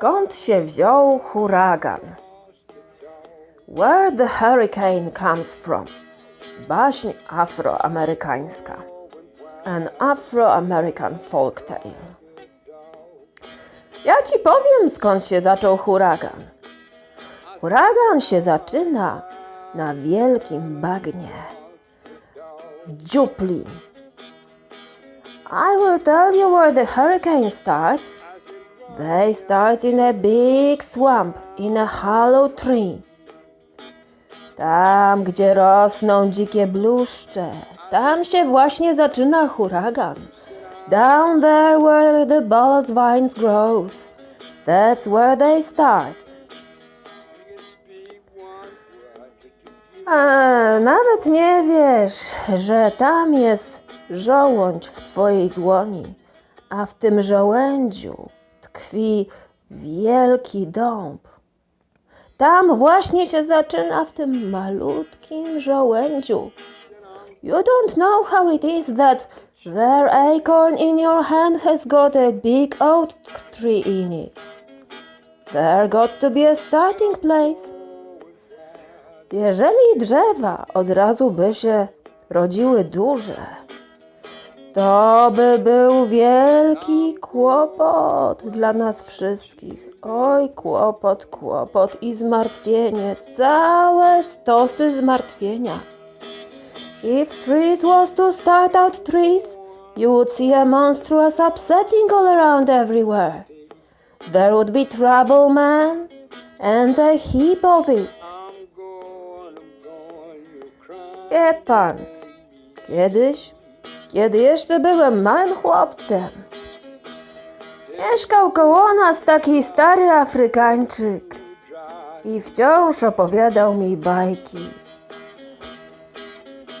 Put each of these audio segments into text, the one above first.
Skąd się wziął huragan? Where the hurricane comes from? Baśń afroamerykańska. An Afro-American folk tale. Ja ci powiem, skąd się zaczął huragan. Huragan się zaczyna na wielkim bagnie. W dziupli. I will tell you where the hurricane starts. They start in a big swamp in a hollow tree. Tam, gdzie rosną dzikie bluszcze, tam się właśnie zaczyna huragan. Down there where the ballast vines grows, that's where they start. A nawet nie wiesz, że tam jest żołądź w twojej dłoni, a w tym żołędziu tkwi wielki dąb. Tam właśnie się zaczyna w tym malutkim żołędziu. You don't know how it is that their acorn in your hand has got a big oak tree in it. There got to be a starting place. Jeżeli drzewa od razu by się rodziły duże, to by był wielki kłopot dla nas wszystkich. Oj, kłopot, kłopot i zmartwienie, całe stosy zmartwienia. If trees was to start out trees, you would see a monstrous upsetting all around everywhere. There would be trouble, man, and a heap of it. Wie pan, kiedyś, kiedy jeszcze byłem małym chłopcem, mieszkał koło nas taki stary Afrykańczyk i wciąż opowiadał mi bajki.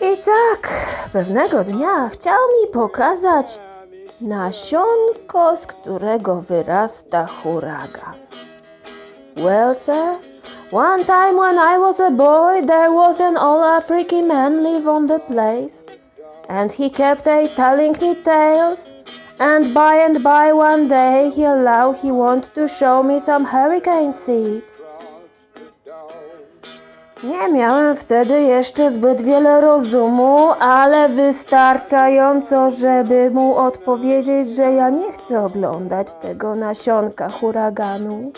I tak, pewnego dnia chciał mi pokazać nasionko, z którego wyrasta huragan. Well, sir, one time when I was a boy, there was an old African man live on the place, and he kept a telling me tales. And by and by one day he allowed he want to show me some hurricane seed. Nie miałem wtedy jeszcze zbyt wiele rozumu, ale wystarczająco, żeby mu odpowiedzieć, że ja nie chcę oglądać tego nasionka huraganu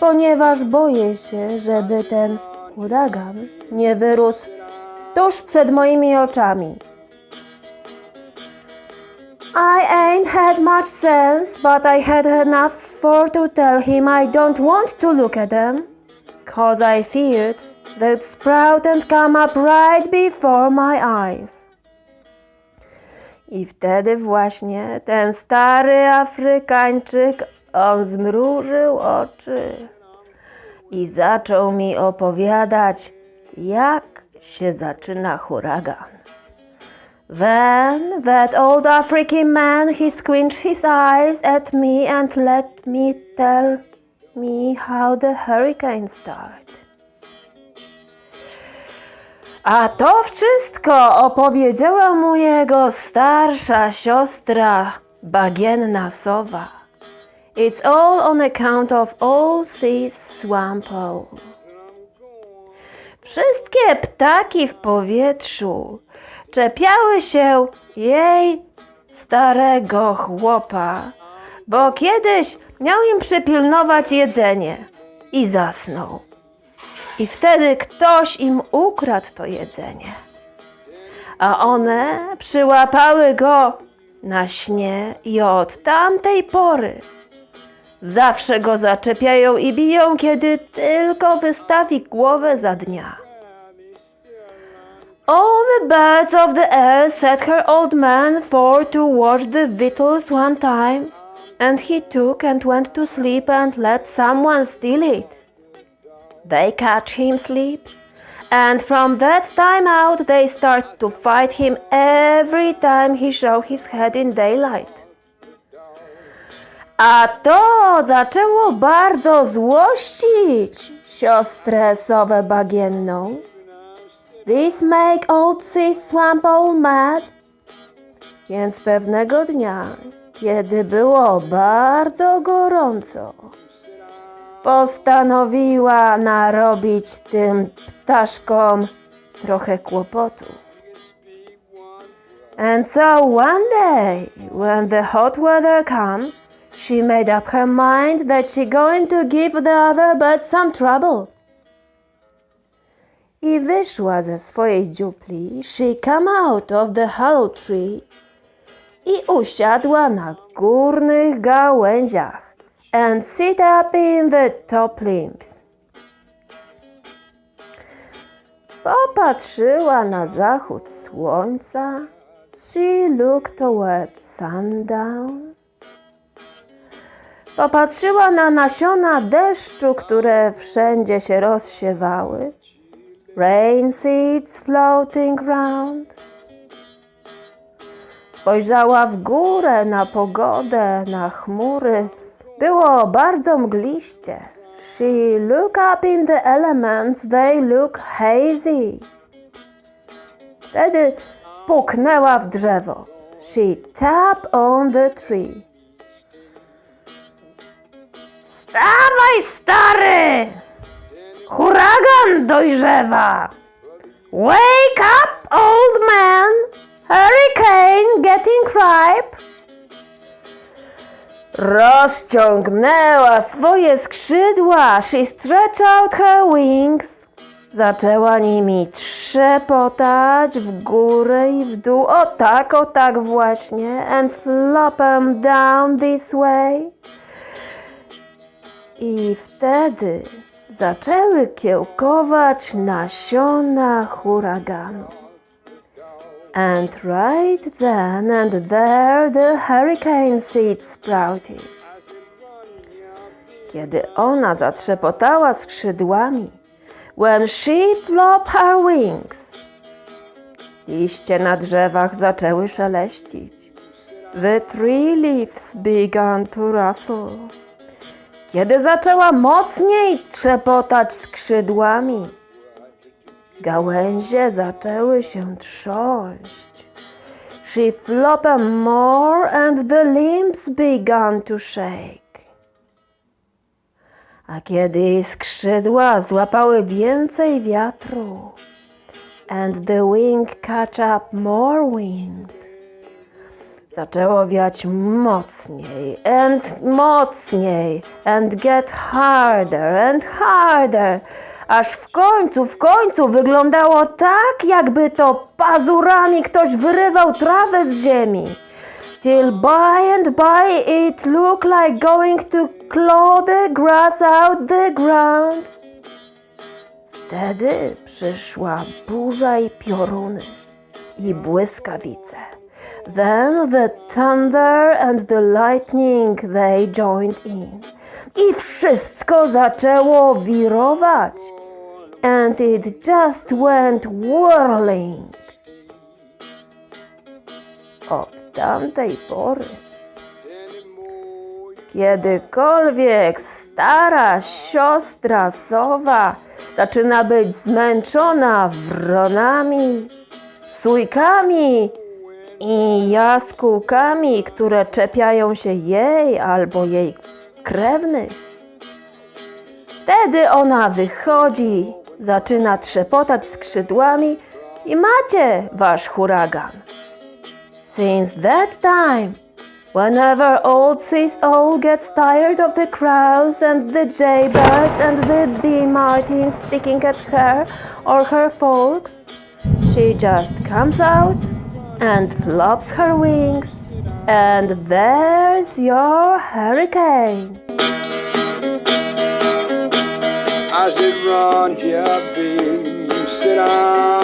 ponieważ boję się, żeby ten huragan nie wyrósł tuż przed moimi oczami. I ain't had much sense, but I had enough for to tell him I don't want to look at them, cause I feared they'd sprout and come up right before my eyes. I wtedy właśnie ten stary Afrykańczyk, on zmrużył oczy i zaczął mi opowiadać, jak się zaczyna huragan. Then that old African man he squinched his eyes at me and let me tell me how the hurricane start. A to wszystko opowiedziała mu jego starsza siostra, bagienna sowa. It's all on account of old Sea's swamp hole. Wszystkie ptaki w powietrzu czepiały się jej starego chłopa, bo kiedyś miał im przypilnować jedzenie i zasnął. I wtedy ktoś im ukradł to jedzenie. A one przyłapały go na śnie i od tamtej pory zawsze go zaczepiają i biją, kiedy tylko wystawi głowę za dnia. All the birds of the air set her old man for to watch the victuals one time, and he took and went to sleep and let someone steal it. They catch him sleep, and from that time out they start to fight him every time he show his head in daylight. A to zaczęło bardzo złościć siostrę sowę bagienną. This make old sis swamp all mad. Więc pewnego dnia, kiedy było bardzo gorąco, postanowiła narobić tym ptaszkom trochę kłopotów. And so one day, when the hot weather come, she made up her mind that she going to give the other birds some trouble. I wyszła ze swojej dziupli, she come out of the hollow tree i usiadła na górnych gałęziach and sit up in the top limbs. Popatrzyła na zachód słońca. She looked toward sundown. Popatrzyła na nasiona deszczu, które wszędzie się rozsiewały. Rain seeds floating round. Spojrzała w górę na pogodę, na chmury. Było bardzo mgliście. She look up in the elements, they look hazy. Wtedy puknęła w drzewo. She tap on the tree. Stawaj, stary! Huragan dojrzewa! Wake up, old man! Hurricane getting ripe! Rozciągnęła swoje skrzydła. She stretched out her wings. Zaczęła nimi trzepotać w górę i w dół. O tak, o tak właśnie. And flop 'em down this way. I wtedy zaczęły kiełkować nasiona huraganu. And right then and there the hurricane seed sprouted. Kiedy ona zatrzepotała skrzydłami, when she flopped her wings, liście na drzewach zaczęły szeleścić. The tree leaves began to rustle. Kiedy zaczęła mocniej trzepotać skrzydłami, gałęzie zaczęły się trząść. She flopped more and the limbs began to shake. A kiedy skrzydła złapały więcej wiatru, and the wing catch up more wind, Zaczęło wiać mocniej and mocniej and get harder and harder, aż w końcu, w końcu wyglądało tak, jakby to pazurami ktoś wyrywał trawę z ziemi. Till by and by it looked like going to claw the grass out the ground. Wtedy przyszła burza i pioruny i błyskawice. Then the thunder and the lightning they joined in. I wszystko zaczęło wirować. And it just went whirling. Od tamtej pory, kiedykolwiek stara siostra sowa zaczyna być zmęczona wronami, sójkami i jaskółkami, które czepiają się jej albo jej krewnych. Wtedy ona wychodzi, zaczyna trzepotać skrzydłami i macie wasz huragan. Since that time, Whenever old sees old gets tired of the crows and the jaybirds and the bee martins picking at her or her folks, she just comes out and flaps her wings, and there's your hurricane. Yeah, sit down.